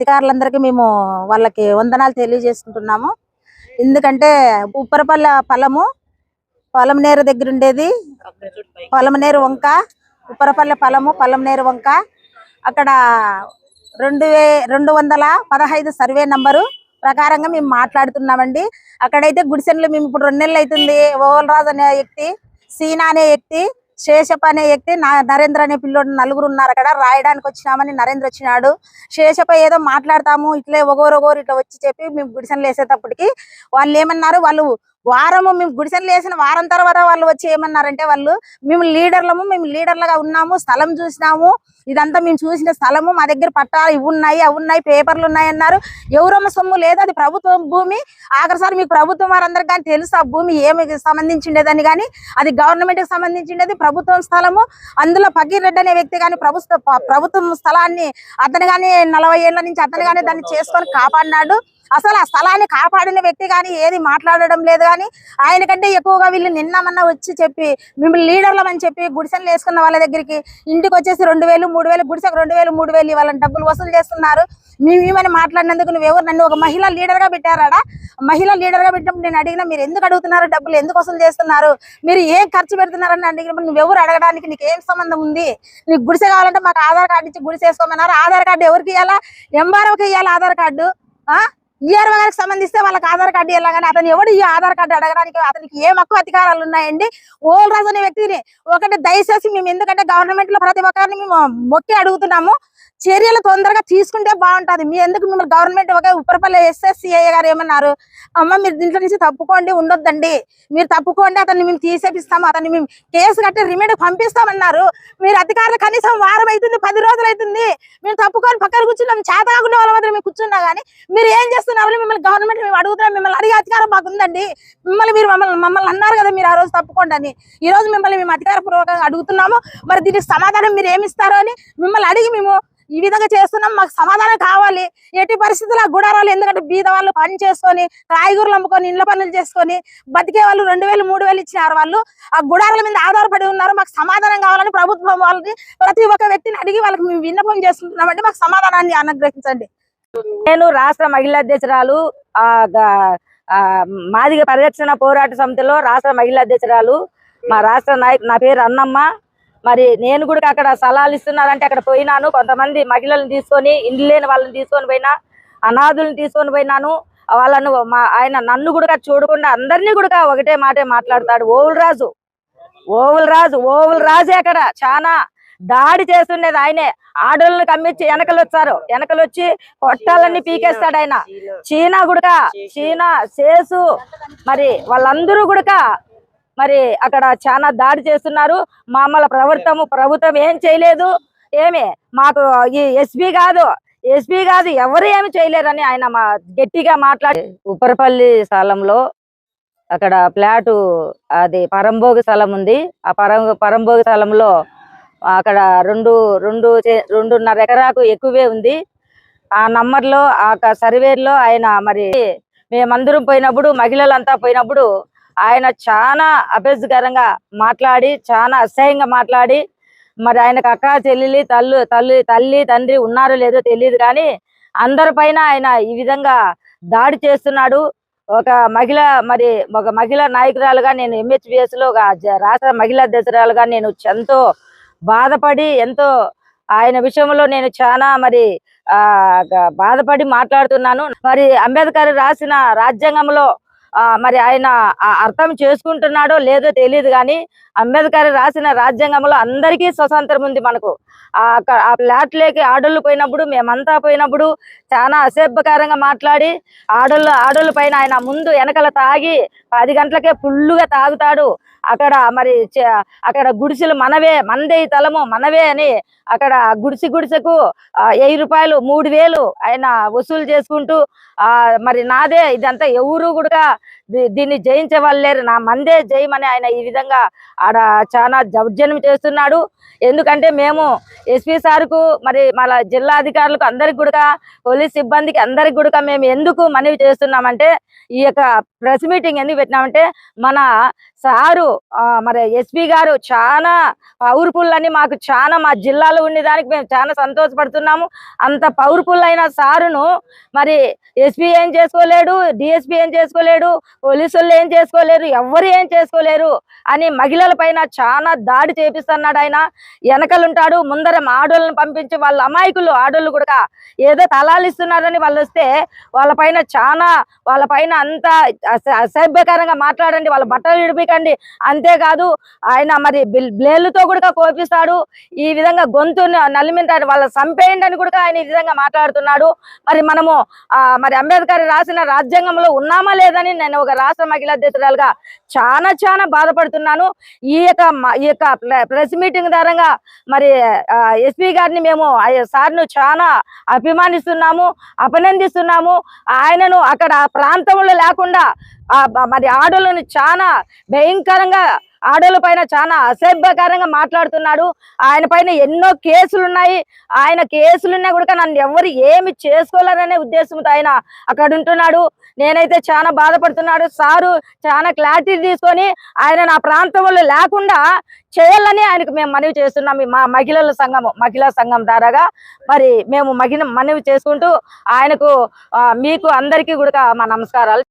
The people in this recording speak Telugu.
అధికారులందరికీ మేము వాళ్ళకి వందనాలు తెలియజేసుకుంటున్నాము. ఎందుకంటే ఉప్పరపల్లె పొలము పొలంనేరు దగ్గర ఉండేది. పొలంనేరు వంక ఉప్పరపల్లె పొలము పొలంనేరు వంక. అక్కడ రెండు వే రెండు వందల పదహైదు సర్వే నంబరు ప్రకారంగా మేము మాట్లాడుతున్నామండి. అక్కడైతే గుడిసెన్లు మేము ఇప్పుడు రెండు నెలలు అవుతుంది. ఓవల్రాజు అనే వ్యక్తి సీనా అనే వ్యక్తి శేషప్ అనే వ్యక్తి నా- నరేంద్ర అనే పిల్లోడు నలుగురు ఉన్నారు అక్కడ. రాయడానికి వచ్చినామని నరేంద్ర వచ్చినాడు. శేషప ఏదో మాట్లాడతాము ఇట్లే ఒగోరు ఒగోరు ఇట్లా వచ్చి చెప్పి మేము గుడిసెలు వేసేటప్పటికి వాళ్ళు ఏమన్నారు వాళ్ళు వారము మేము గుడిసెలు వేసిన వారం తర్వాత వాళ్ళు వచ్చి ఏమన్నారంటే వాళ్ళు మేము లీడర్లము మేము లీడర్లుగా ఉన్నాము స్థలం చూసినాము ఇదంతా మేము చూసిన స్థలము మా దగ్గర పట్టాలు ఇవి ఉన్నాయి అవి ఉన్నాయి పేపర్లు ఉన్నాయి అన్నారు. ఎవరమ్మ సొమ్ము లేదు అది ప్రభుత్వం భూమి. ఆఖరిసారి మీకు ప్రభుత్వం వారందరికీ కానీ తెలుసు ఆ భూమి ఏమి సంబంధించిండేదని కానీ అది గవర్నమెంట్కి సంబంధించిండేది ప్రభుత్వం స్థలము. అందులో ఫకీర్ రెడ్డి అనే వ్యక్తి కానీ ప్రభుత్వ ప్రభుత్వం స్థలాన్ని అతను కానీ నలభై ఏళ్ళ నుంచి అతను కానీ దాన్ని చేసుకొని కాపాడినాడు. అసలు ఆ స్థలాన్ని కాపాడిన వ్యక్తి కానీ ఏది మాట్లాడడం లేదు కానీ ఆయన కంటే ఎక్కువగా వీళ్ళు నిన్నమన్నా వచ్చి చెప్పి మిమ్మల్ని లీడర్లమని చెప్పి గుడిసెలు వేసుకున్న వాళ్ళ దగ్గరికి ఇంటికి వచ్చేసి రెండు వేలు మూడు వేలు గుడిసెకు రెండు వేలు మూడు వేలు ఇవ్వాలని డబ్బులు వసూలు చేస్తున్నారు. మేము ఏమని మాట్లాడినందుకు నువ్వెవరు నన్ను ఒక మహిళా లీడర్గా పెట్టారాడా? మహిళా లీడర్గా పెట్టినప్పుడు నేను అడిగిన మీరు ఎందుకు అడుగుతున్నారు? డబ్బులు ఎందుకు వసూలు చేస్తున్నారు? మీరు ఏం ఖర్చు పెడుతున్నారని అడిగినప్పుడు నువ్వెవరు అడగడానికి నీకు ఏం సంబంధం ఉంది? నీకు గుడిసె కావాలంటే మాకు ఆధార్ కార్డు ఇచ్చి గుడిసె వేసుకోమన్నారు. ఆధార్ కార్డు ఎవరికి ఇవ్వాలా ఎంఆర్ఓకి ఇవ్వాలి ఆధార్ కార్డు? ఆ? ఈఆర్ఓ గారికి సంబంధిస్తే వాళ్ళకి ఆధార్ కార్డు ఇవ్వాలి కానీ అతను ఎవడు ఈ ఆధార్ కార్డు అడగడానికి అతనికి ఏం హక్కు అధికారాలు ఉన్నాయండి? ఓల్ రాజు అనే వ్యక్తిని ఒకటి దయచేసి మేము ఎందుకంటే గవర్నమెంట్లో ప్రతి ఒక్కరిని మేము మొక్కి అడుగుతున్నాము. చర్యలు తొందరగా తీసుకుంటే బాగుంటది. మీ ఎందుకు మిమ్మల్ని గవర్నమెంట్ ఒక ఉప్పరపల్లి ఎస్ఎస్సిఐ గారు ఏమన్నారు? అమ్మ మీరు దీంట్లో నుంచి తప్పుకోండి ఉండొద్దండి. మీరు తప్పుకోండి అతన్ని మేము తీసేపిస్తాము అతన్ని మేము కేసు కట్టి రిమైండ్ పంపిస్తామన్నారు. మీరు అధికారులు కనీసం వారం అవుతుంది పది రోజులు అవుతుంది. మేము తప్పుకో కూర్చున్నాం చేత కాకుండా వాళ్ళ మాత్రం మేము కూర్చున్నా కానీ మీరు ఏం చేస్తున్నారు మిమ్మల్ని గవర్నమెంట్ మేము అడుగుతున్నాం. మిమ్మల్ని అడిగే అధికారం మాకు ఉందండి మిమ్మల్ని మీరు మమ్మల్ని మమ్మల్ని అన్నారు కదా మీరు ఆ రోజు తప్పకుండా అని ఈ రోజు మిమ్మల్ని మేము అధికారపూర్వకంగా అడుగుతున్నాము. మరి దీనికి సమాధానం మీరు ఏమిస్తారు అని మిమ్మల్ని అడిగి మేము ఈ విధంగా చేస్తున్నాం మాకు సమాధానం కావాలి. ఎట్టి పరిస్థితుల్లో గుడారాలు ఎందుకంటే బీద వాళ్ళు పని చేసుకొని కాయగూరలు అమ్ముకొని ఇండ్ల పనులు చేసుకొని బతికే వాళ్ళు రెండు వేలు మూడు వేలు ఇచ్చినారు వాళ్ళు. ఆ గుడారాల మీద ఆధారపడి ఉన్నారు మాకు సమాధానం కావాలని ప్రభుత్వం వాళ్ళని ప్రతి ఒక్క వ్యక్తిని అడిగి వాళ్ళకి మేము విన్నపం చేస్తున్నామంటే మాకు సమాధానాన్ని అనుగ్రహించండి. నేను రాష్ట్ర మహిళా అధ్యక్షురాలు ఆ, మాదిగ పరిరక్షణ పోరాట సమితిలో రాష్ట్ర మహిళా అధ్యక్షురాలు మా రాష్ట్ర నాయకు నా పేరు అన్నమ్మ. మరి నేను కూడా అక్కడ సలహాలు ఇస్తున్నారంటే అక్కడ పోయినాను. కొంతమంది మహిళలను తీసుకొని ఇండ్లు లేని వాళ్ళని తీసుకొని పోయినా అనాథులను తీసుకొని పోయినాను. వాళ్ళను ఆయన నన్ను కూడా చూడకుండా అందరినీ కూడా ఒకటే మాటే మాట్లాడతాడు. ఓవుల రాజు ఓవుల రాజు ఓవుల రాజే అక్కడ. చాలా దాడి చేస్తుండేది ఆయనే. ఆడోళ్ళని కమ్మించి వెనకలు వచ్చారు వెనకలు వచ్చి కొట్టాలన్నీ పీకేస్తాడు ఆయన. చీనా గుడక చీనా చేసు మరి వాళ్ళందరూ గుడక మరి అక్కడ చాలా దాడి చేస్తున్నారు. మామల ప్రభుత్వం ప్రభుత్వం ఏం చేయలేదు. ఏమి? మాకు ఈ ఎస్పీ కాదు. ఎస్పీ కాదు ఎవరు ఏమి చేయలేరని ఆయన మా గట్టిగా మాట్లాడి ఉప్పరపల్లి స్థలంలో అక్కడ ఫ్లాటు అది పరంభోగి స్థలం ఉంది. ఆ పరం పరంభోగి స్థలంలో అక్కడ రెండు రెండు రెండున్నర ఎకరాకు ఎక్కువే ఉంది. ఆ నంబర్లో ఆ సర్వేలో ఆయన మరి మేమందరం పోయినప్పుడు మహిళలంతా పోయినప్పుడు ఆయన చాలా అభ్యర్థకరంగా మాట్లాడి చాలా అసహ్యంగా మాట్లాడి మరి ఆయనకు అక్క చెల్లెలి తల్లు తల్లి తల్లి తండ్రి ఉన్నారో లేదో తెలియదు కానీ అందరిపైన ఆయన ఈ విధంగా దాడి చేస్తున్నాడు. ఒక మహిళ మరి ఒక మహిళా నాయకురాలుగా నేను ఎంహెచ్బిఎస్లో ఒక రాష్ట్ర మహిళా అధ్యక్షురాలుగా నేను ఎంతో బాధపడి ఎంతో ఆయన విషయంలో నేను చాలా మరి ఆ బాధపడి మాట్లాడుతున్నాను. మరి అంబేద్కర్ రాసిన రాజ్యాంగంలో మరి ఆయన ఆ అర్థం చేసుకుంటున్నాడో లేదో తెలియదు కానీ అంబేద్కర్ రాసిన రాజ్యాంగంలో అందరికీ స్వతంత్రం ఉంది మనకు. ఆ ప్లాట్లోకి ఆడోళ్ళు పోయినప్పుడు మేమంతా పోయినప్పుడు చాలా అసభ్యకరంగా మాట్లాడి ఆడోళ్ళు ఆడోళ్ళ పైన ఆయన ముందు వెనకల తాగి పది గంటలకే ఫుల్లుగా తాగుతాడు. అక్కడ మరి చ- అక్కడ గుడిసెలు మనవే మనదే ఈ తలము మనవే అని అక్కడ గుడిసె గుడిసెకు వెయ్యి రూపాయలు మూడు వేలు ఆయన వసూలు చేసుకుంటూ ఆ మరి నాదే ఇదంతా ఎవరు కూడా దీ- దీన్ని జయించే వాళ్ళు లేరు. నా మందే జయమని ఆయన ఈ విధంగా ఆడ చాలా దౌర్జన్యం చేస్తున్నాడు. ఎందుకంటే మేము ఎస్పీ సార్కు మరి మన జిల్లా అధికారులకు అందరికి కూడా పోలీస్ సిబ్బందికి అందరికి కూడా మేము ఎందుకు మనవి చేస్తున్నామంటే ఈ యొక్క ప్రెస్ మీటింగ్ ఎందుకు పెట్టినామంటే మన సారు ఆ, మరి ఎస్పీ గారు చాలా పవర్ఫుల్ అని మాకు చాలా మా జిల్లాలో ఉండేదానికి మేము చాలా సంతోషపడుతున్నాము. అంత పవర్ఫుల్ అయిన సారును మరి ఎస్పీ ఏం చేసుకోలేడు డిఎస్పీ ఏం చేసుకోలేడు పోలీసులు ఏం చేసుకోలేరు ఎవరు ఏం చేసుకోలేరు అని మహిళల పైన చాలా దాడి చేపిస్తున్నాడు ఆయన. వెనకలుంటాడు ముందర మా ఆడోళ్ళని పంపించి వాళ్ళ అమాయకులు ఆడోళ్ళు కూడా ఏదో తలాలిస్తున్నారని వాళ్ళు వస్తే వాళ్ళ పైన చాలా వాళ్ళ పైన అంత అస- ప్రకారంగా మాట్లాడండి వాళ్ళ బట్టలు విడిపికండి. అంతేకాదు ఆయన మరి బిల్- కూడా కోపిస్తాడు. ఈ విధంగా గొంతు నలిమింటాడు. వాళ్ళ చంపేయండి అని కూడా ఆయన ఈ విధంగా మాట్లాడుతున్నాడు. మరి మనము మరి అంబేద్కర్ రాసిన రాజ్యాంగంలో ఉన్నామా లేదని నేను ఒక రాష్ట్ర మహిళా అధ్యక్షురాలుగా చాలా చాలా బాధపడుతున్నాను. ఈ యొక్క ఈ యొక్క ప్రెస్ మీటింగ్ ద్వారా మరి ఎస్పీ గారిని మేము ఆ సార్ను చాలా అభిమానిస్తున్నాము అభినందిస్తున్నాము. ఆయనను అక్కడ ప్రాంతంలో లేకుండా మరి ఆడోళ్ళని చాలా భయంకరంగా ఆడోళ్ళ పైన చాలా అసభ్యకరంగా మాట్లాడుతున్నాడు. ఆయన పైన ఎన్నో కేసులు ఉన్నాయి ఆయన కేసులున్నా కూడా నన్ను ఎవరు ఏమి చేసుకోలేరనే ఉద్దేశంతో ఆయన అక్కడ ఉంటున్నాడు. నేనైతే చాలా బాధపడుతున్నాడు. సారు చాలా క్లారిటీ తీసుకొని ఆయన నా ప్రాంతంలో లేకుండా చేయాలని ఆయనకు మేము మనవి చేస్తున్నాం. మా మహిళల సంఘము మహిళా సంఘం ద్వారాగా మరి మేము మహిళ మనవి చేసుకుంటూ ఆయనకు మీకు అందరికీ కూడా మా నమస్కారాలు.